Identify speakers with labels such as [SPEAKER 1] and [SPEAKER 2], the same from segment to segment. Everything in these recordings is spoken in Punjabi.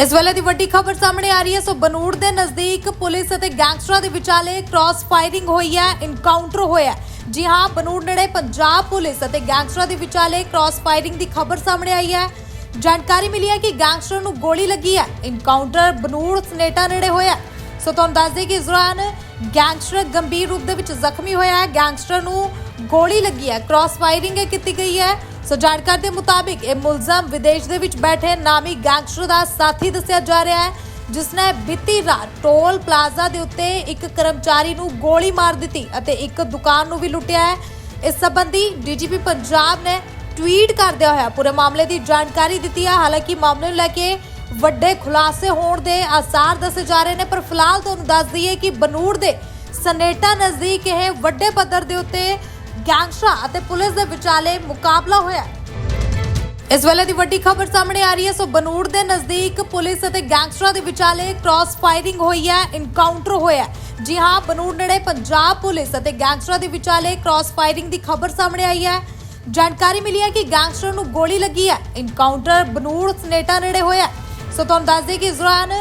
[SPEAKER 1] ਇਸ ਵੇਲੇ ਦੀ ਵੱਡੀ ਖਬਰ ਸਾਹਮਣੇ ਆ ਰਹੀ ਹੈ। ਸੋ ਬਨੂੜ ਦੇ ਨਜ਼ਦੀਕ ਪੁਲਿਸ ਅਤੇ ਗੈਂਗਸਟਰਾਂ ਦੇ ਵਿਚਾਲੇ ਕ੍ਰਾਸ ਫਾਇਰਿੰਗ ਹੋਈ ਹੈ ਇਨਕਾਊਂਟਰ ਹੋਇਆ ਹੈ। ਜੀ ਹਾਂ, ਬਨੂੜ ਨੇੜੇ ਪੰਜਾਬ ਪੁਲਿਸ ਅਤੇ ਗੈਂਗਸਟਰਾਂ ਦੇ ਵਿਚਾਲੇ ਕ੍ਰਾਸ ਫਾਇਰਿੰਗ ਦੀ ਖਬਰ ਸਾਹਮਣੇ ਆਈ ਹੈ। ਜਾਣਕਾਰੀ ਮਿਲੀ ਹੈ ਕਿ ਗੈਂਗਸਟਰ ਨੂੰ ਗੋਲੀ ਲੱਗੀ ਹੈ। ਇਨਕਾਊਂਟਰ ਬਨੂੜ ਸਨੇਟਾ ਨੇੜੇ ਹੋਇਆ ਹੈ। ਸੋ ਤੁਹਾਨੂੰ ਦੱਸ ਦਈਏ ਕਿ ਇਸ ਦੌਰਾਨ ਗੈਂਗਸਟਰ ਗੰਭੀਰ ਰੂਪ ਦੇ ਵਿੱਚ ਜ਼ਖਮੀ ਹੋਇਆ ਹੈ। ਗੈਂਗਸਟਰ ਨੂੰ ਗੋਲੀ ਲੱਗੀ ਹੈ। ਕ੍ਰਾਸ ਫਾਇਰਿੰਗ ਕੀਤੀ ਗਈ ਹੈ। ਸੋ ਜਾਣਕਾਰੀ ਦੇ ਮੁਤਾਬਿਕ ਇਹ ਮੁਲਜ਼ਮ ਵਿਦੇਸ਼ ਦੇ ਵਿੱਚ ਬੈਠੇ ਨਾਮੀ ਗੈਂਗਸਟਰ ਦਾ ਸਾਥੀ ਦੱਸਿਆ ਜਾ ਰਿਹਾ ਹੈ, ਜਿਸ ਨੇ ਬੀਤੀ ਰਾਤ ਟੋਲ ਪਲਾਜ਼ਾ ਦੇ ਉੱਤੇ ਇੱਕ ਕਰਮਚਾਰੀ ਨੂੰ ਗੋਲੀ ਮਾਰ ਦਿੱਤੀ ਅਤੇ ਇੱਕ ਦੁਕਾਨ ਨੂੰ ਵੀ ਲੁੱਟਿਆ ਹੈ। ਇਸ ਸੰਬੰਧੀ ਡੀਜੀਪੀ ਪੰਜਾਬ ਨੇ ਟਵੀਟ ਕਰਦਿਆਂ ਹੋਇਆ ਪੂਰੇ ਮਾਮਲੇ ਦੀ ਜਾਣਕਾਰੀ ਦਿੱਤੀ ਹੈ। ਹਾਲਾਂਕਿ ਮਾਮਲੇ ਨੂੰ ਲੈ ਕੇ ਵੱਡੇ ਖੁਲਾਸੇ ਹੋਣ ਦੇ ਆਸਾਰ ਦੱਸੇ ਜਾ ਰਹੇ ਨੇ, ਪਰ ਫਿਲਹਾਲ ਤੁਹਾਨੂੰ ਦੱਸ ਦਈਏ ਕਿ ਬਨੂੜ ਦੇ ਸਨੇਟਾ ਨਜ਼ਦੀਕ ਇਹ ਵੱਡੇ ਪੱਧਰ ਦੇ ਉੱਤੇ ਗੈਂਗਸਟਰਾਂ ਅਤੇ ਪੁਲਿਸ ਦੇ ਵਿਚਾਲੇ ਮੁਕਾਬਲਾ ਹੋਇਆ ਇਸ ਵੇਲੇ ਦੀ ਵੱਡੀ ਖਬਰ ਸਾਹਮਣੇ ਆ ਰਹੀ ਹੈ। ਸੋ ਬਨੂੜ ਦੇ ਨਜ਼ਦੀਕ ਪੁਲਿਸ ਅਤੇ ਗੈਂਗਸਟਰਾਂ ਦੇ ਵਿਚਾਲੇ ਕ੍ਰਾਸ ਫਾਇਰਿੰਗ ਹੋਈ ਹੈ ਇਨਕਾਊਂਟਰ ਹੋਇਆ ਜੀ ਹਾਂ, ਬਨੂੜ ਨੇੜੇ ਪੰਜਾਬ ਪੁਲਿਸ ਅਤੇ ਗੈਂਗਸਟਰਾਂ ਦੇ ਵਿਚਾਲੇ ਕ੍ਰਾਸ ਫਾਇਰਿੰਗ ਦੀ ਖਬਰ ਸਾਹਮਣੇ ਆਈ ਹੈ। ਜਾਣਕਾਰੀ ਮਿਲੀ ਹੈ ਕਿ ਗੈਂਗਸਟਰ ਨੂੰ ਗੋਲੀ ਲੱਗੀ ਹੈ। ਇਨਕਾਊਂਟਰ ਬਨੂੜ ਸਨੇਟਾ ਨੇੜੇ ਹੋਇਆ ਸੋ ਤੁਹਾਨੂੰ ਦੱਸ ਦਈਏ ਕਿ ਇਸ ਦੌਰਾਨ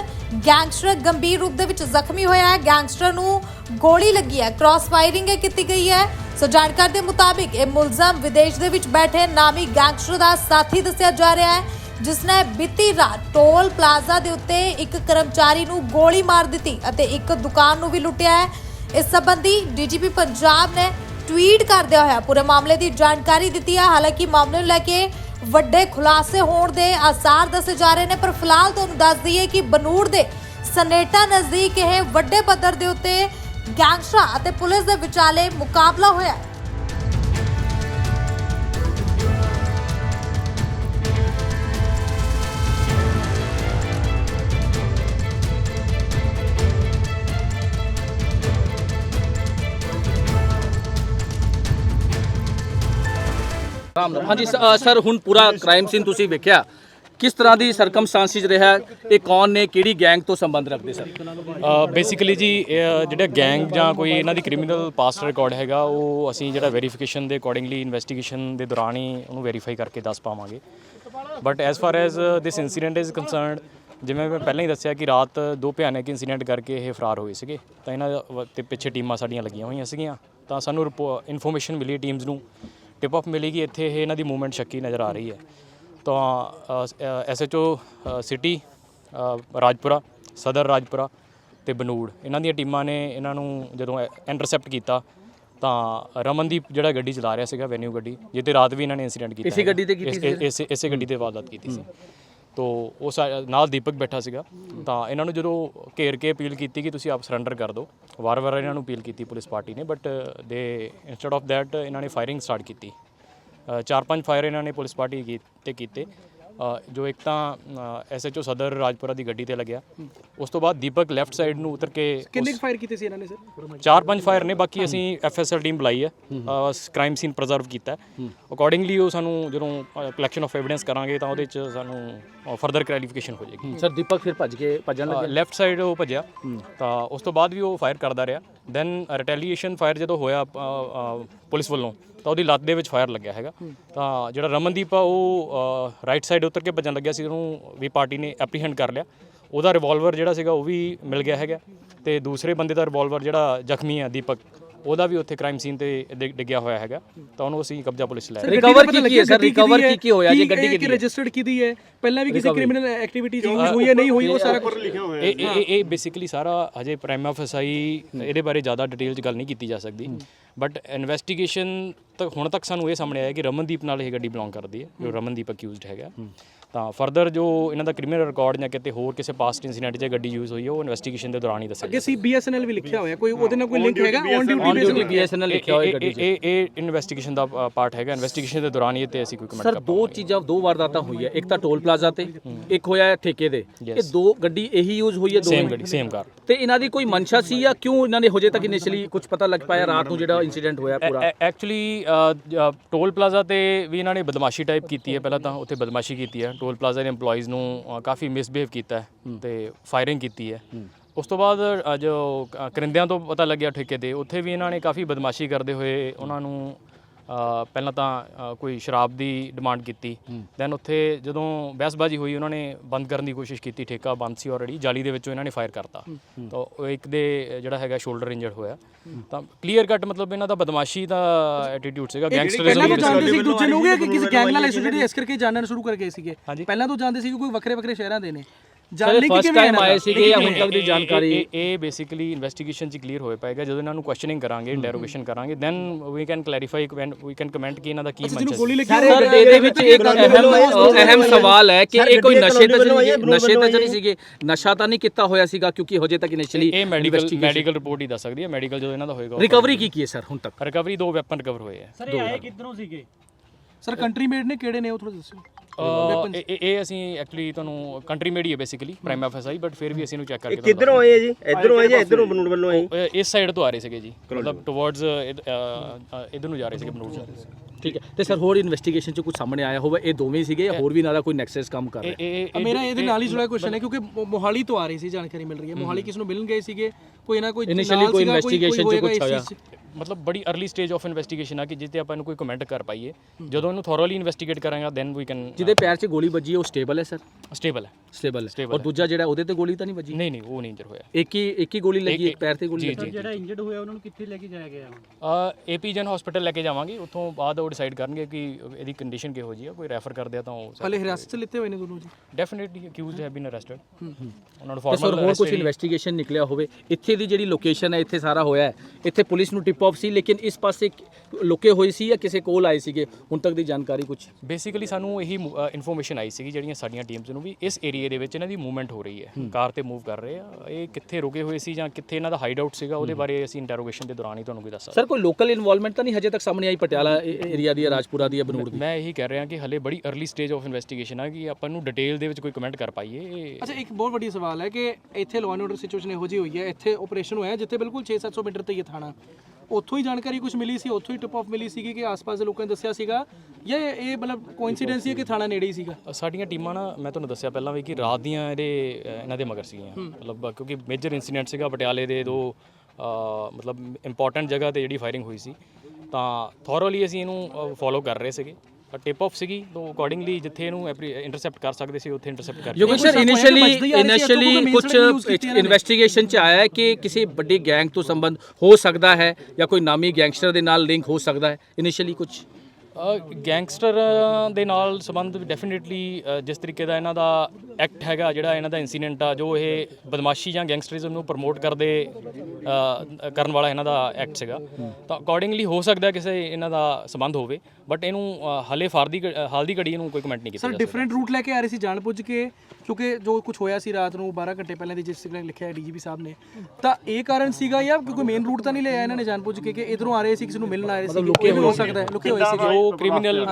[SPEAKER 1] ਗੈਂਗਸਟਰ ਗੰਭੀਰ ਰੂਪ ਦੇ ਵਿੱਚ ਜ਼ਖਮੀ ਹੋਇਆ ਹੈ। ਗੈਂਗਸਟਰ ਨੂੰ ਗੋਲੀ ਲੱਗੀ ਹੈ। ਕ੍ਰਾਸ ਫਾਇਰਿੰਗ ਇਹ ਕੀਤੀ ਗਈ ਹੈ। ਸੋ ਜਾਣਕਾਰੀ ਦੇ ਮੁਤਾਬਿਕ ਇਹ ਮੁਲਜ਼ਮ ਵਿਦੇਸ਼ ਦੇ ਵਿੱਚ ਬੈਠੇ ਨਾਮੀ ਗੈਂਗਸਟਰ ਦਾ ਸਾਥੀ ਦੱਸਿਆ ਜਾ ਰਿਹਾ ਹੈ, ਜਿਸ ਨੇ ਬੀਤੀ ਰਾਤ ਟੋਲ ਪਲਾਜ਼ਾ ਦੇ ਉੱਤੇ ਇੱਕ ਕਰਮਚਾਰੀ ਨੂੰ ਗੋਲੀ ਮਾਰ ਦਿੱਤੀ ਅਤੇ ਇੱਕ ਦੁਕਾਨ ਨੂੰ ਵੀ ਲੁੱਟਿਆ ਹੈ। ਇਸ ਸੰਬੰਧੀ ਡੀਜੀਪੀ ਪੰਜਾਬ ਨੇ ਟਵੀਟ ਕਰਦਿਆਂ ਹੋਇਆ ਪੂਰੇ ਮਾਮਲੇ ਦੀ ਜਾਣਕਾਰੀ ਦਿੱਤੀ ਹੈ। ਹਾਲਾਂਕਿ ਮਾਮਲੇ ਨੂੰ ਲੈ ਕੇ ਵੱਡੇ ਖੁਲਾਸੇ ਹੋਣ ਦੇ ਆਸਾਰ ਦੱਸੇ ਜਾ ਰਹੇ ਨੇ, ਪਰ ਫਿਲਹਾਲ ਤੁਹਾਨੂੰ ਦੱਸ ਦਈਏ ਕਿ ਬਨੂੜ ਦੇ ਸਨੇਟਾ ਨਜ਼ਦੀਕ ਇਹ ਵੱਡੇ ਪੱਧਰ ਦੇ ਉੱਤੇ ਗੈਂਗਸਟਰਾਂ ਅਤੇ ਪੁਲਿਸ ਦੇ ਵਿਚਾਲੇ ਮੁਕਾਬਲਾ ਹੋਇਆ।
[SPEAKER 2] ਹਾਂਜੀ ਸਰ, ਹੁਣ ਪੂਰਾ ਕ੍ਰਾਈਮ ਸੀਨ ਤੁਸੀਂ ਵੇਖਿਆ। ਕਿਸ ਤਰ੍ਹਾਂ ਦੀ ਸਰਕਮਸਟੈਂਸਿਸ ਰਿਹਾ ਇਹ ਕੌਣ ਨੇ ਕਿਹੜੀ ਗੈਂਗ ਤੋਂ ਸੰਬੰਧ ਰੱਖਦੇ ਸਰ?
[SPEAKER 3] ਬੇਸਿਕਲੀ ਜੀ ਇਹ ਜਿਹੜਾ ਗੈਂਗ ਜਾਂ ਕੋਈ ਇਹਨਾਂ ਦੀ ਕ੍ਰਿਮੀਨਲ ਪਾਸਟ ਰਿਕਾਰਡ ਹੈਗਾ, ਉਹ ਅਸੀਂ ਜਿਹੜਾ ਵੈਰੀਫਿਕੇਸ਼ਨ ਦੇ ਅਕੋਰਡਿੰਗਲੀ ਇਨਵੈਸਟੀਗੇਸ਼ਨ ਦੇ ਦੌਰਾਨ ਹੀ ਉਹਨੂੰ ਵੈਰੀਫਾਈ ਕਰਕੇ ਦੱਸ ਪਾਵਾਂਗੇ। But as far as this incident is concerned ਜਿਵੇਂ ਮੈਂ ਪਹਿਲਾਂ ਹੀ ਦੱਸਿਆ ਕਿ ਰਾਤ ਦੋ ਭਿਆਨਕ ਇਨਸੀਡੈਂਟ ਕਰਕੇ ਇਹ ਫਰਾਰ ਹੋਏ ਸੀਗੇ, ਤਾਂ ਇਹਨਾਂ ਤੇ ਪਿੱਛੇ ਟੀਮਾਂ ਸਾਡੀਆਂ ਲੱਗੀਆਂ ਹੋਈਆਂ ਸੀਗੀਆਂ, ਤਾਂ ਸਾਨੂੰ ਇਨਫੋਰਮੇਸ਼ਨ ਮਿਲੀ ਟੀਮਸ ਨੂੰ ਟਿਪ ਆਫ ਮਿਲੀ ਕਿ ਇੱਥੇ ਇਹ ਇਹਨਾਂ ਦੀ ਮੂਵਮੈਂਟ ਸ਼ੱਕੀ ਨਜ਼ਰ ਆ ਰਹੀ ਹੈ। ਤਾਂ ਐਸਐਚਓ ਸਿਟੀ ਰਾਜਪੁਰਾ ਸਦਰ ਰਾਜਪੁਰਾ ਤੇ ਬਨੂੜ। ਇਹਨਾਂ ਦੀਆਂ ਟੀਮਾਂ ਨੇ ਇਹਨਾਂ ਨੂੰ ਜਦੋਂ ਇੰਟਰਸੈਪਟ ਕੀਤਾ ਤਾਂ ਰਮਨਦੀਪ ਜਿਹੜਾ ਗੱਡੀ ਚਲਾ ਰਿਹਾ ਸੀਗਾ ਵੈਨਿਊ ਗੱਡੀ ਜਿੱਤੇ ਰਾਤ ਵੀ ਇਹਨਾਂ ਨੇ ਇਨਸੀਡੈਂਟ ਕੀਤਾ
[SPEAKER 2] ਇਸੇ। ਗੱਡੀ ਤੇ ਕੀਤੀ
[SPEAKER 3] ਇਸ-
[SPEAKER 2] ਸੀ?
[SPEAKER 3] ਇਸੇ ਇਸੇ ਗੱਡੀ ਤੇ ਵਾਰਦਾਤ ਕੀਤੀ ਸੀ। ਤੋ ਉਸ ਨਾਲ ਦੀਪਕ ਬੈਠਾ ਸੀਗਾ। ਤਾਂ ਇਹਨਾਂ ਨੂੰ ਜਦੋਂ ਘੇਰ ਕੇ ਅਪੀਲ ਕੀਤੀ ਕਿ ਤੁਸੀਂ ਆਪ ਸਰੈਂਡਰ ਕਰ ਦਿਓ ਵਾਰ-ਵਾਰ ਇਹਨਾਂ ਨੂੰ ਅਪੀਲ ਕੀਤੀ ਪੁਲਿਸ ਪਾਰਟੀ ਨੇ but they instead of that ਇਹਨਾਂ ਨੇ ਫਾਇਰਿੰਗ ਸਟਾਰਟ ਕੀਤੀ। ਚਾਰ ਪੰਜ ਫਾਇਰ ਇਹਨਾਂ ਨੇ ਪੁਲਿਸ ਪਾਰਟੀ ਕੀ- ਤੇ ਕੀਤੇ। ਜੋ ਇੱਕ ਤਾਂ ਐਸਐਚਓ ਸਦਰ ਰਾਜਪੁਰਾ ਦੀ ਗੱਡੀ ਤੇ ਲੱਗਿਆ। ਉਸ ਤੋਂ ਬਾਅਦ ਦੀਪਕ ਲੈਫਟ ਸਾਈਡ ਨੂੰ ਉਤਰ ਕੇ
[SPEAKER 4] ਕਿੰਨੇ ਫਾਇਰ ਕੀਤੇ ਸੀ ਇਹਨਾਂ ਨੇ ਸਰ
[SPEAKER 3] ਚਾਰ ਪੰਜ ਫਾਇਰ ਨੇ ਬਾਕੀ ਅਸੀਂ ਐਫਐਸਐਲ ਟੀਮ ਬੁਲਾਈ ਹੈ। ਕ੍ਰਾਈਮ ਸੀਨ ਪ੍ਰੀਜ਼ਰਵ ਕੀਤਾ ਅਕੋਰਡਿੰਗਲੀ ਉਹ ਸਾਨੂੰ ਜਦੋਂ ਕਲੈਕਸ਼ਨ ਆਫ ਐਵੀਡੈਂਸ ਕਰਾਂਗੇ ਤਾਂ ਉਹਦੇ ਚ ਸਾਨੂੰ ਫਰਦਰ ਕਲੈਰੀਫਿਕੇਸ਼ਨ ਹੋ ਜਾਏਗੀ।
[SPEAKER 2] ਸਰ ਦੀਪਕ ਫਿਰ ਭੱਜ ਕੇ ਭੱਜਣ ਲੱਗੇ?
[SPEAKER 3] ਲੈਫਟ ਸਾਈਡ ਉਹ ਭੱਜਿਆ। ਤਾਂ ਉਸ ਤੋਂ ਬਾਅਦ ਵੀ ਉਹ ਫਾਇਰ ਕਰਦਾ ਰਿਹਾ। ਦੈਨ ਰਿਟੈਲੀਏਸ਼ਨ ਫਾਇਰ ਜਦੋਂ ਹੋਇਆ ਪੁਲਿਸ ਵੱਲੋਂ ਤਾਂ ਉਹਦੀ ਲੱਤ ਦੇ ਵਿੱਚ ਫਾਇਰ ਲੱਗਿਆ ਹੈਗਾ। ਤਾਂ ਜਿਹੜਾ ਰਮਨਦੀਪ ਆ ਉਹ ਰਾਈਟ ਸਾਈਡ ਉਤਰ ਕੇ ਭੱਜਣ ਲੱਗਿਆ ਸੀ ਉਹਨੂੰ ਵੀ ਪਾਰਟੀ ਨੇ ਐਪਰੀਹੈਂਡ ਕਰ ਲਿਆ। ਉਹਦਾ ਰਿਵਾਲਵਰ ਜਿਹੜਾ ਸੀਗਾ ਉਹ ਵੀ ਮਿਲ ਗਿਆ ਹੈਗਾ। ਤੇ ਦੂਸਰੇ ਬੰਦੇ ਦਾ ਰਿਵਾਲਵਰ ਜਿਹੜਾ ਜ਼ਖਮੀ ਆ ਦੀਪਕ ਉਹਦਾ ਵੀ ਉੱਥੇ ਕ੍ਰਾਈਮ ਸੀਨ ਤੇ ਡਿੱਗ- ਡਿੱਗਿਆ ਹੋਇਆ ਹੈਗਾ। ਤਾਂ ਉਹਨੂੰ ਅਸੀਂ ਕਬਜ਼ਾ ਪੁਲਿਸ ਲੈ ਲਈ।
[SPEAKER 2] Recover ਕੀ ਕੀ ਹੈ ਸਰ? Recover ਕੀ ਕੀ ਹੋਇਆ? ਜੀ? ਗੱਡੀ
[SPEAKER 4] ਕਿ
[SPEAKER 2] ਕਿਹਦੀ ਹੈ?
[SPEAKER 4] ਰਜਿਸਟਰਡ ਕਿਹਦੀ ਹੈ? ਪਹਿਲਾਂ ਵੀ ਕਿਸੇ ਕ੍ਰਿਮੀਨਲ ਐਕਟੀਵਿਟੀ ਹੋਈ ਹੈ? ਨਹੀਂ ਹੋਈ ਉਹ ਸਾਰਾ ਕੁਝ
[SPEAKER 3] ਇਹ ਇਹ ਇਹ- ਇਹ ਬੇਸਿਕਲੀ ਸਾਰਾ ਹਜੇ ਪ੍ਰਾਈਮਾ ਫਸਾਈ ਇਹਦੇ ਬਾਰੇ ਜ਼ਿਆਦਾ ਡਿਟੇਲ 'ਚ ਗੱਲ ਨਹੀਂ ਕੀਤੀ ਜਾ ਸਕਦੀ। ਬਟ ਇਨਵੈਸਟੀਗੇਸ਼ਨ ਤੱਕ ਹੁਣ ਤੱਕ ਸਾਨੂੰ ਇਹ ਸਾਹਮਣੇ ਆਇਆ ਕਿ ਰਮਨਦੀਪ ਨਾਲ ਇਹ ਗੱਡੀ ਬਿਲੋਂਗ ਕਰਦੀ ਹੈ ਜੋ ਰਮਨਦੀਪ ਅਕਿਊਜ਼ਡ ਹੈਗਾ। ਤਾਂ ਫਰਦਰ ਜੋ ਇਹਨਾਂ ਦਾ ਕ੍ਰਿਮੀਨਲ ਰਿਕਾਰਡ ਜਾਂ ਕਿਤੇ ਹੋਰ ਕਿਸੇ ਪਾਸਟ ਇਨਸੀਡੈਂਟ 'ਚ ਗੱਡੀ ਯੂਜ਼ ਹੋਈ ਹੈ ਉਹ ਇਨਵੈਸਟੀਗੇਸ਼ਨ ਦੇ ਦੌਰਾਨ ਹੀ ਦੱਸਿਆ
[SPEAKER 4] ਅੱਗੇ ਸੀ। ਬੀਐਸਐਨਐਲ ਵੀ ਲਿਖਿਆ ਹੋਇਆ ਕੋਈ ਉਹਦੇ ਨਾਲ ਕੋਈ ਲਿੰਕ ਹੈਗਾ? ਔਨ ਡਿਊਟੀ
[SPEAKER 2] ਬੀਐਸਐਨਐਲ ਲਿਖਿਆ। ਹੋਇਆ
[SPEAKER 3] ਇਹ-
[SPEAKER 2] ਗੱਡੀ
[SPEAKER 3] ਇਹ
[SPEAKER 2] 'ਚ?
[SPEAKER 3] ਇਹ ਇਹ ਇਨਵੈਸਟੀਗੇਸ਼ਨ ਦਾ ਪਾਰਟ ਹੈਗਾ। ਇਨਵੈਸਟੀਗੇਸ਼ਨ ਦੇ ਦੌਰਾਨ ਹੀ ਇਹ ਤੇ ਅਸੀਂ ਕੋਈ ਕਮੈਂਟ
[SPEAKER 2] ਸਰ ਦੋ ਚੀਜ਼ਾਂ ਦੋ ਵਾਰਦਾਤਾਂ ਹੋਈਆਂ ਇੱਕ ਤਾਂ ਟੋਲ ਪਲਾਜ਼ਾ ਤੇ ਇੱਕ ਹੋਇਆ ਹੈ ਠੇਕੇ ਦੇ। ਇਹ ਦੋ ਗੱਡੀ ਇਹੀ ਯੂਜ਼ ਹੋਈ ਹੈ
[SPEAKER 3] ਸੇਮ
[SPEAKER 2] ਦੋਵੇਂ
[SPEAKER 3] ਗੱਡੀ। ਸੇਮ ਕਾਰ
[SPEAKER 2] ਤੇ ਇਹਨਾਂ ਦੀ ਕੋਈ ਮਨਸ਼ਾ ਸੀ ਜਾਂ ਕਿਉਂ ਇਹਨਾਂ ਨੇ ਹੋ ਜੇ ਤੱਕ ਇਨੀਸ਼ੀਅਲੀ ਕੁਝ ਪਤਾ ਲੱਗ ਪਾਇਆ ਰਾਤ ਨੂੰ ਜਿਹੜਾ ਇਨਸੀਡੈਂਟ ਹੋਇਆ ਪੂਰਾ।
[SPEAKER 3] ਐਕਚੁਅਲੀ ਟੋਲ ਪਲਾਜ਼ਾ ਤੇ ਵੀ ਇਹਨਾਂ ਨੇ ਬਦਮਾਸ਼ੀ ਟਾਈਪ ਕੀਤੀ ਹੈ। ਪਹਿਲਾਂ ਤਾਂ ਉੱਥੇ ਬਦਮਾਸ਼ੀ ਕੀਤੀ ਹੈ। ਟੋਲ ਪਲਾਜ਼ਾ ਦੇ EMPLOYEES ਨੂੰ ਕਾਫੀ ਮਿਸਬਿਹੇਵ ਕੀਤਾ ਹੈ ਤੇ ਫਾਇਰਿੰਗ ਕੀਤੀ ਹੈ। ਉਸ ਤੋਂ ਬਾਅਦ ਜੋ ਕਰਿੰਦਿਆਂ ਤੋਂ ਪਤਾ ਲੱਗਿਆ ਠੇਕੇ ਤੇ ਉੱਥੇ ਵੀ ਇਹਨਾਂ ਨੇ ਕਾਫੀ ਬਦਮਾਸ਼ੀ ਕਰਦੇ ਹੋਏ ਉਹਨਾਂ ਨੂੰ ਪਹਿਲਾਂ ਤਾਂ ਕੋਈ ਸ਼ਰਾਬ ਦੀ ਡਿਮਾਂਡ ਕੀਤੀ। ਦੈਨ ਉੱਥੇ ਜਦੋਂ ਬਹਿਸਬਾਜ਼ੀ ਹੋਈ ਉਹਨਾਂ ਨੇ ਬੰਦ ਕਰਨ ਦੀ ਕੋਸ਼ਿਸ਼ ਕੀਤੀ ਠੇਕਾ ਬੰਦ ਸੀ ਆਲਰੇਡੀ ਜਾਲੀ ਦੇ ਵਿੱਚੋਂ ਇਹਨਾਂ ਨੇ ਫਾਇਰ ਕਰਤਾ। ਤਾਂ ਉਹ ਇੱਕ ਦੇ ਜਿਹੜਾ ਹੈਗਾ ਸ਼ੋਲਡਰ ਇੰਜਰਡ ਹੋਇਆ। ਤਾਂ ਕਲੀਅਰ ਕੱਟ ਮਤਲਬ ਇਹਨਾਂ ਦਾ ਬਦਮਾਸ਼ੀ ਦਾ ਐਟੀਟਿਊਡ ਸੀਗਾ
[SPEAKER 4] ਪਹਿਲਾਂ
[SPEAKER 3] ਗੈਂਗਸਟਰਿਜ਼ਮ
[SPEAKER 4] ਤੋਂ ਜਾਣਦੇ ਸੀ ਦੂਜੇ ਨੂੰ ਕਿ ਕਿਸੇ ਗੈਂਗ ਨਾਲ ਐਸੋਸੀਏਟਡ ਇਸ ਕਰਕੇ ਜਾਣਨਾ ਸ਼ੁਰੂ ਕਰ ਗਏ ਸੀਗੇ। ਪਹਿਲਾਂ ਤੋਂ ਜਾਣਦੇ ਸੀ ਕਿ ਕੋਈ ਵੱਖਰੇ ਵੱਖਰੇ ਸ਼ਹਿਰਾਂ ਦੇ ਨੇ। ਕਿ
[SPEAKER 2] ਫਸਟ
[SPEAKER 4] ਕਿਵੇਂ
[SPEAKER 2] ਟਾਈਮ? ਆਏ ਸੀਗੇ ਜਾਂ ਹੁਣ ਤੱਕ ਦੀ ਜਾਣਕਾਰੀ?
[SPEAKER 3] ਇਹ ਇਹ ਬੇਸਿਕਲੀ ਇਨਵੈਸਟੀਗੇਸ਼ਨ ਚ ਕਲੀਅਰ ਹੋਏ ਪਾਏਗਾ ਜਦੋਂ ਇਹਨਾਂ ਨੂੰ ਕੁਐਸਚਨਿੰਗ ਕਰਾਂਗੇ ਇੰਟਰੋਗੇਸ਼ਨ ਕਰਾਂਗੇ then we can clarify we can comment ਕਿ ਇਹਨਾਂ ਦਾ ਕੀ ਮਨਸ਼ਾ
[SPEAKER 2] ਸਰ ਇਹਦੇ ਵਿੱਚ ਇੱਕ ਅਹਿਮ ਅਹਿਮ ਸਵਾਲ ਹੈ ਕਿ ਇਹ ਕੋਈ ਨਸ਼ੇ ਤਾਂ ਨਹੀਂ ਨਸ਼ੇ ਤਾਂ ਨਹੀਂ ਸੀਗੇ। ਨਸ਼ਾ ਤਾਂ ਨਹੀਂ ਕੀਤਾ ਹੋਇਆ ਸੀਗਾ ਕਿਉਂਕਿ ਹਜੇ ਤੱਕ ਇਨੀਸ਼ੀਅਲੀ
[SPEAKER 3] ਇਹ ਮੈਡੀਕਲ ਮੈਡੀਕਲ ਰਿਪੋਰਟ ਹੀ ਦੱਸ ਸਕਦੀ ਹੈ ਮੈਡੀਕਲ ਜਦੋਂ ਇਹਨਾਂ ਦਾ ਹੋਏਗਾ
[SPEAKER 2] ਰਿਕਵਰੀ ਕੀ ਕੀ ਹੈ ਸਰ ਹੁਣ ਤੱਕ?
[SPEAKER 3] ਰਿਕਵਰੀ ਦੋ ਵੈਪਨ ਰਿਕਵਰ ਹੋਏ ਆ
[SPEAKER 4] ਸਰ ਕੰਟਰੀ ਮੇਡ ਨੇ ਕਿਹੜੇ ਨੇ ਉਹ ਥੋੜਾ ਦੱਸੋ।
[SPEAKER 3] ਅਹ ਇਹ- ਇਹ ਇਹ ਅਸੀਂ ਐਕਚੁਅਲੀ ਤੁਹਾਨੂੰ ਕੰਟਰੀ ਮੇਡ ਹੀ ਹੈ ਬੇਸਿਕਲੀ ਪ੍ਰਾਈਮ ਐਫਐਸਆਈ ਬਟ ਫਿਰ ਵੀ ਅਸੀਂ ਇਹਨੂੰ ਚੈੱਕ ਕਰਕੇ ਤੁਹਾਨੂੰ
[SPEAKER 5] ਕਿੱਧਰੋਂ ਆਏ ਆ ਜੀ? ਇਧਰੋਂ ਆਏ ਜਾਂ ਇਧਰੋਂ ਬਨੂੜ ਵੱਲੋਂ ਆਏ।
[SPEAKER 3] ਇਹ- ਇਸ ਸਾਈਡ ਤੋਂ ਆ ਰਹੇ ਸੀਗੇ ਜੀ। ਮਤਲਬ ਟੁਵਰਡਸ ਇਧਰ ਨੂੰ ਜਾ ਰਹੇ ਸੀਗੇ ਬਨੂੜ ਜਾ ਰਹੇ ਸੀ।
[SPEAKER 2] ਠੀਕ ਹੈ। ਤੇ ਸਰ ਹੋਰ ਇਨਵੈਸਟੀਗੇਸ਼ਨ ਚ ਕੁਝ ਸਾਹਮਣੇ ਆਇਆ ਹੋਵੇ। ਇਹ ਦੋਵੇਂ ਸੀਗੇ ਜਾਂ ਹੋਰ ਵੀ ਦਾ ਕੋਈ ਨੈਕਸਸ ਕੰਮ ਕਰ ਰਿਹਾ?
[SPEAKER 3] ਇਹ ਇਹ
[SPEAKER 4] ਅ, ਮੇਰਾ ਇਹਦੇ ਨਾਲ ਹੀ ਜੁੜਿਆ ਕੁਐਸਚਨ ਹੈ ਕਿਉਂਕਿ ਮੋ- ਮੋਹਾਲੀ ਤੋਂ ਆ ਰਹੀ ਸੀ ਜਾਣਕਾਰੀ ਮਿਲ ਰਹੀ ਹੈ। ਮੋਹਾਲੀ ਕਿਸ ਨੂੰ ਮਿਲਣ ਗਏ ਸੀਗੇ ਕੋਈ ਨਾ ਕੋਈ ਨਾਲ
[SPEAKER 2] ਕੋਈ
[SPEAKER 4] ਸੀਗਾ,
[SPEAKER 2] investigation 'ਚ
[SPEAKER 4] ਇਸ
[SPEAKER 2] ਹੋਇਆ।
[SPEAKER 3] ਮਤਲਬ ਬੜੀ अर्ਲੀ ਸਟੇਜ ਆਫ ਇਨਵੈਸਟੀਗੇਸ਼ਨ ਆ ਕਿ ਜਿੱਤੇ ਆਪਾਂ ਇਹਨੂੰ ਕੋਈ ਕਮੈਂਟ ਕਰ ਪਾਈਏ। ਜਦੋਂ ਇਹਨੂੰ ਥੋਰੋਲੀ ਇਨਵੈਸਟੀਗੇਟ ਕਰਾਂਗਾ ਦੈਨ ਵੀ ਕੈਨ
[SPEAKER 2] ਜਿਹਦੇ ਪੈਰ 'ਚ ਗੋਲੀ ਵੱਜੀ ਹੈ ਉਹ ਸਟੇਬਲ ਹੈ ਸਰ
[SPEAKER 3] ਸਟੇਬਲ ਹੈ।
[SPEAKER 2] ਸਟੇਬਲ ਹੈ।
[SPEAKER 3] Stable
[SPEAKER 2] ਔਰ ਦੂਜਾ ਜਿਹੜਾ ਉਹਦੇ ਤੇ ਗੋਲੀ ਤਾਂ ਨਹੀਂ ਵੱਜੀ?
[SPEAKER 3] ਨਹੀਂ ਨਹੀਂ ਉਹ ਨਹੀਂ ਇੰਜਰ ਹੋਇਆ।
[SPEAKER 2] ਇੱਕ ਹੀ ਇੱਕ ਹੀ ਗੋਲੀ ਲੱਗੀ ਇੱਕ ਪੈਰ ਤੇ ਗੋਲੀ
[SPEAKER 3] ਜੀ
[SPEAKER 2] ਲੱਗੀ?
[SPEAKER 6] ਜਿਹੜਾ ਇੰਜਰਡ ਹੋਇਆ ਉਹਨਾਂ ਨੂੰ ਕਿੱਥੇ ਲੈ ਕੇ ਜਾਇਆ ਗਿਆ
[SPEAKER 3] ਅ ਏਪੀ ਜਨ ਹਸਪੀਟਲ ਲੈ ਕੇ ਜਾਵਾਂਗੇ। ਉੱਥੋਂ ਬਾਅਦ ਉਹ ਡਿਸਾਈਡ ਕਰਨਗੇ ਕਿ ਇਹਦੀ ਕੰਡੀਸ਼ਨ ਕਿਹੋ ਜੀ ਆ ਕੋਈ ਰੈਫਰ ਕਰਦੇ ਆ ਤਾਂ ਉਹ
[SPEAKER 4] ਹਲੇ ਹਿਰਾਸਤ 'ਚ ਲਿੱਤੇ ਹੋਏ ਨੇ ਦੋਨੋਂ ਜੀ?
[SPEAKER 3] Definitely accused have been arrested ਉਹਨਾਂ ਨੂੰ
[SPEAKER 2] ਤੇ ਸਰ
[SPEAKER 3] ਫਾਰਮਲ
[SPEAKER 2] ਹੋਰ ਕੁਝ ਇਨਵੈਸਟੀਗੇਸ਼ਨ ਨਿਕਲਿਆ ਹੋਵੇ। ਇੱਥੇ ਦੀ ਜਿਹੜੀ ਲੋਕੇਸ਼ਨ ਹੈ ਇੱਥੇ ਸਾਰਾ ਹੋਇਆ ਹੈ। ਇੱਥੇ ਪੁਲਿਸ ਨੂੰ ਟਿਪ ਆਫ ਸੀ ਲੇਕਿਨ ਇਸ ਪਾਸੇ ਲੁਕੇ ਹੋਏ ਸੀ ਜਾਂ ਕਿਸੇ ਕੋਲ ਆਏ ਸੀਗੇ? ਹੁਣ ਤੱਕ ਦੀ ਜਾਣਕਾਰੀ ਕੁਝ
[SPEAKER 3] ਬੇਸਿਕਲੀ ਸਾਨੂੰ ਇਹੀ ਇਨਫੋਰਮੇਸ਼ਨ ਆਈ ਸੀਗੀ ਜਿਹੜੀਆਂ ਸਾਡੀਆਂ ਟੀਮਸ ਨੂੰ ਵੀ ਇਸ ਏਰੀਆ ਦੇ ਵਿੱਚ ਇਹਨਾਂ ਦੀ ਮੂਵਮੈਂਟ ਹੋ ਰਹੀ ਹੈ। ਕਾਰ ਤੇ ਮੂਵ ਕਰ ਰਹੇ ਆ। ਇਹ ਕਿੱਥੇ ਰੁਕੇ ਹੋਏ ਸੀ ਜਾਂ ਕਿੱਥੇ ਇਹਨਾਂ ਦਾ ਹਾਈਡ ਆਊਟ ਸੀਗਾ ਉਹਦੇ ਬਾਰੇ ਅਸੀਂ ਇੰਟਰੋਗੇਸ਼ਨ ਦੇ ਦੌਰਾਨ ਹੀ ਤੁਹਾਨੂੰ ਕੋਈ ਦੱਸ
[SPEAKER 2] ਸਰ ਕੋਈ ਲੋਕਲ ਇਨਵੋਲਵਮੈਂਟ ਤਾਂ ਨਹੀਂ ਹਜੇ ਤੱਕ ਸਾਹਮਣੇ ਆਈ ਪਟਿਆਲਾ ਏਰੀਆ ਦੀ ਰਾਜਪੁਰਾ ਦੀ ਬਨੂੜ ਦੀ?
[SPEAKER 3] ਮੈਂ ਇਹੀ ਕਹਿ ਰਿਹਾ ਕਿ ਹਲੇ ਬੜੀ अर्ਲੀ ਸਟੇਜ ਆਫ ਇਨਵੈਸਟੀਗੇਸ਼ਨ ਆ ਕਿ ਆਪਾਂ ਨੂੰ ਡਿਟੇਲ ਦੇ ਵਿੱਚ ਕੋਈ ਕਮੈਂਟ ਕਰ ਪਾਈਏ। ਇਹ
[SPEAKER 4] ਅੱਛਾ ਇੱਕ ਬਹੁਤ ਵੱਡੀ ਸਵਾਲ ਹੈ ਕਿ ਇੱਥੇ ਲਾਅ ਐਂਡ ਆਰਡਰ ਸਿਚੁਏਸ਼ਨ ਇਹੋ ਜਿਹੀ ਹੋਈ ਹੈ ਇੱਥੇ ਆਪਰੇਸ਼ਨ ਹੋਇਆ ਜਿੱਥੇ ਬਿਲਕੁਲ 6-700 ਮੀਟਰ ਤੇ ਹੀ ਹੈ ਥਾਣਾ। ਉੱਥੋਂ ਹੀ ਜਾਣਕਾਰੀ ਕੁਝ ਮਿਲੀ ਸੀ ਉੱਥੋਂ ਹੀ ਟਿਪ ਆਫ ਮਿਲੀ ਸੀਗੀ ਕਿ ਆਸ-ਪਾਸ ਦੇ ਲੋਕਾਂ ਨੇ ਦੱਸਿਆ ਸੀਗਾ। ਜਾਂ ਇਹ ਇਹ ਮਤਲਬ ਕੋਇਨਸੀਡੈਂਸ ਹੀ ਕਿ ਥਾਣਾ ਨੇੜੇ ਹੀ ਸੀਗਾ?
[SPEAKER 3] ਸਾਡੀਆਂ ਟੀਮਾਂ ਨਾ ਮੈਂ ਤੁਹਾਨੂੰ ਦੱਸਿਆ ਪਹਿਲਾਂ ਵੀ ਕਿ ਰਾਤ ਦੀਆਂ ਇਹਦੇ ਇਹਨਾਂ ਦੇ ਮਗਰ ਸੀਗੀਆਂ। ਮਤਲਬ ਕਿਉਂਕਿ ਮੇਜਰ ਇਨਸੀਡੈਂਟ ਸੀਗਾ ਪਟਿਆਲੇ ਦੇ ਦੋ ਮਤਲਬ ਇੰਪੋਰਟੈਂਟ ਜਗ੍ਹਾ ਤੇ ਜਿਹੜੀ ਫਾਇਰਿੰਗ ਹੋਈ ਸੀ। ਤਾਂ ਥੋਰੋਲੀ ਅਸੀਂ ਇਹਨੂੰ ਫੋਲੋ ਕਰ ਰਹੇ ਸੀਗੇ। ਟਿਪ ਆਫ ਸੀਗੀ। ਤਾਂ ਅਕੋਰਡਿੰਗਲੀ ਜਿੱਥੇ ਇਹਨੂੰ ਇੰਟਰਸੈਪਟ ਕਰ ਸਕਦੇ ਸੀ ਉੱਥੇ ਇੰਟਰਸੈਪਟ ਕਰ
[SPEAKER 2] ਕਿਉਂਕਿ ਸਰ ਇਨੀਸ਼ੀਅਲੀ ਇਨੀਸ਼ੀਅਲੀ ਕੁਝ ਇਨਵੈਸਟੀਗੇਸ਼ਨ ਚ ਆਇਆ ਹੈ ਕਿ ਕਿਸੇ ਵੱਡੀ ਗੈਂਗ ਤੋਂ ਸੰਬੰਧ ਹੋ ਸਕਦਾ ਹੈ ਜਾਂ ਕੋਈ ਨਾਮੀ ਗੈਂਗਸਟਰ ਦੇ ਨਾਲ ਲਿੰਕ ਹੋ ਸਕਦਾ ਹੈ। ਇਨੀਸ਼ੀਅਲੀ ਕੁਝ
[SPEAKER 3] ਗੈਂਗਸਟਰ ਦੇ ਨਾਲ ਸੰਬੰਧ ਡੈਫੀਨਿਟਲੀ ਜਿਸ ਤਰੀਕੇ ਦਾ ਇਹਨਾਂ ਦਾ ਐਕਟ ਹੈਗਾ ਜਿਹੜਾ ਇਹਨਾਂ ਦਾ ਇਨਸੀਡੈਂਟ ਆ ਜੋ ਇਹ ਬਦਮਾਸ਼ੀ ਜਾਂ ਗੈਂਗਸਟਰਿਜ਼ਮ ਨੂੰ ਪ੍ਰਮੋਟ ਕਰਦੇ ਕਰਨ ਵਾਲਾ ਇਹਨਾਂ ਦਾ ਐਕਟ ਸੀਗਾ। ਤਾਂ ਅਕੋਰਡਿੰਗਲੀ ਹੋ ਸਕਦਾ ਕਿਸੇ ਇਹਨਾਂ ਦਾ ਸੰਬੰਧ ਹੋਵੇ ਬਟ ਇਹਨੂੰ ਹਲੇ ਫਾਰਦੀ ਹਾਲ ਦੀ ਘੜੀ ਨੂੰ ਕੋਈ ਕਮੈਂਟ ਨਹੀਂ ਕੀਤਾ
[SPEAKER 4] ਸਰ ਡਿਫਰੈਂਟ ਰੂਟ ਲੈ ਕੇ ਆ ਰਹੇ ਸੀ ਜਾਣ ਪੁੱਜ ਕੇ ਕਿਉਂਕਿ ਜੋ ਕੁਝ ਹੋਇਆ ਸੀ ਰਾਤ ਨੂੰ 12 ਘੰਟੇ ਪਹਿਲਾਂ ਦੀ ਜਿਸ ਨੇ ਲਿਖਿਆ ਹੈ ਡੀਜੀਪੀ ਸਾਹਿਬ ਨੇ ਤਾਂ ਇਹ ਕਾਰਨ ਸੀਗਾ ਜਾਂ ਕੋਈ ਮੇਨ ਰੂਟ ਤਾਂ ਨਹੀਂ ਲਿਆ ਇਹਨਾਂ ਨੇ ਜਾਣ ਪੁੱਜ ਕੇ ਕਿ ਇਧਰੋਂ ਆ ਰਹੇ ਸੀ ਕਿਸੇ ਨੂੰ ਮਿਲਣ ਆ ਰਹੇ ਸੀ ਲੁਕੇ ਹੋ ਸਕਦਾ ਹੈ ਲੁਕੇ ਹੋਏ ਸੀਗੇ।
[SPEAKER 3] ਜੋ ਕ੍ਰਿਮੀਨਲ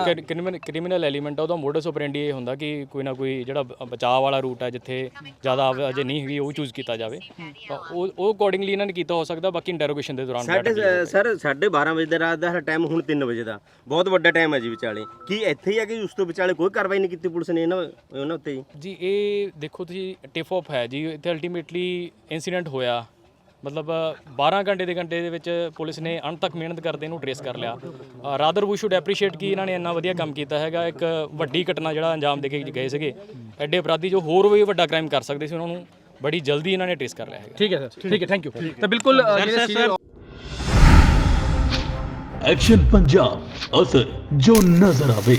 [SPEAKER 3] ਕ੍ਰਿਮੀਨਲ ਐਲੀਮੈਂਟ ਆ ਉਹਦਾ ਮੋਡਸ ਆਪਰੈਂਡੀ ਇਹ ਹੁੰਦਾ ਕਿ ਕੋਈ ਨਾ ਕੋਈ ਜਿਹੜਾ ਬਚਾਅ ਵਾਲਾ ਰੂਟ ਹੈ ਜਿੱਥੇ ਜ਼ਿਆਦਾ ਅਜੇ ਨਹੀਂ ਹੈਗੀ ਉਹ ਚੂਜ਼ ਕੀਤਾ ਜਾਵੇ। ਤਾਂ ਉਹ ਉਹ ਅਕੋਰਡਿੰਗਲੀ ਇਹਨਾਂ ਨੇ ਕੀਤਾ ਹੋ ਸਕਦਾ ਬਾਕੀ ਇੰਟਰੋਗੇਸ਼ਨ ਦੇ ਦੌਰਾਨ
[SPEAKER 5] ਸਾਡੇ ਸਰ 12:30 ਵਜੇ ਦਾ ਰਾਤ ਦਾ ਟਾਈਮ ਹੁਣ 3 ਵਜੇ ਦਾ। ਬਹੁਤ ਵੱਡਾ ਟਾਈਮ ਹੈ ਜੀ ਵਿਚਾਲੇ। ਕੀ ਇੱਥੇ ਹੀ ਆ ਕਿ ਉਸ ਤੋਂ ਵਿਚਾਲੇ ਕੋਈ ਕਾਰਵਾਈ ਨਹੀਂ ਕੀਤੀ ਪੁਲਿਸ ਨੇ ਇਹਨਾਂ ਉਹਨਾਂ ਉੱਤੇ ਜੀ
[SPEAKER 3] ਜੀ ਇਹ ਦੇਖੋ ਤੁਸੀਂ ਟਿਪ ਆਫ ਹੈ ਜੀ। ਇੱਥੇ ਅਲਟੀਮੇਟਲੀ ਇਨਸੀਡੈਂਟ ਹੋਇਆ। ਮਤਲਬ 12 ਘੰਟੇ ਦੇ ਘੰਟੇ ਦੇ ਵਿੱਚ ਪੁਲਿਸ ਨੇ ਅੰਤ ਤੱਕ ਮਿਹਨਤ ਕਰਦੇ ਇਹਨੂੰ ਟਰੇਸ ਕਰ ਲਿਆ। ਰਾਦਰ ਵੀ ਸ਼ੁਡ ਐਪਰੀਸ਼ੀਏਟ ਕਿ ਇਹਨਾਂ ਨੇ ਇੰਨਾ ਵਧੀਆ ਕੰਮ ਕੀਤਾ ਹੈਗਾ। ਇੱਕ ਵੱਡੀ ਘਟਨਾ ਜਿਹੜਾ ਅੰਜਾਮ ਦੇ ਕੇ ਗਏ ਸੀਗੇ। ਐਡੇ ਅਪਰਾਧੀ ਜੋ ਹੋਰ ਵੀ ਵੱਡਾ ਕ੍ਰਾਈਮ ਕਰ ਸਕਦੇ ਸੀ ਉਹਨਾਂ ਨੂੰ ਬੜੀ ਜਲਦੀ ਇਹਨਾਂ ਨੇ ਟਰੇਸ ਕਰ ਲਿਆ ਹੈਗਾ।
[SPEAKER 2] ਠੀਕ ਹੈ ਸਰ ਠੀਕ ਹੈ ਥੈਂਕ ਯੂ ਤਾਂ ਬਿਲਕੁਲ
[SPEAKER 7] ਐਕਸ਼ਨ ਪੰਜਾਬ ਅਸਰ ਜੋ ਨਜ਼ਰ ਆਵੇ।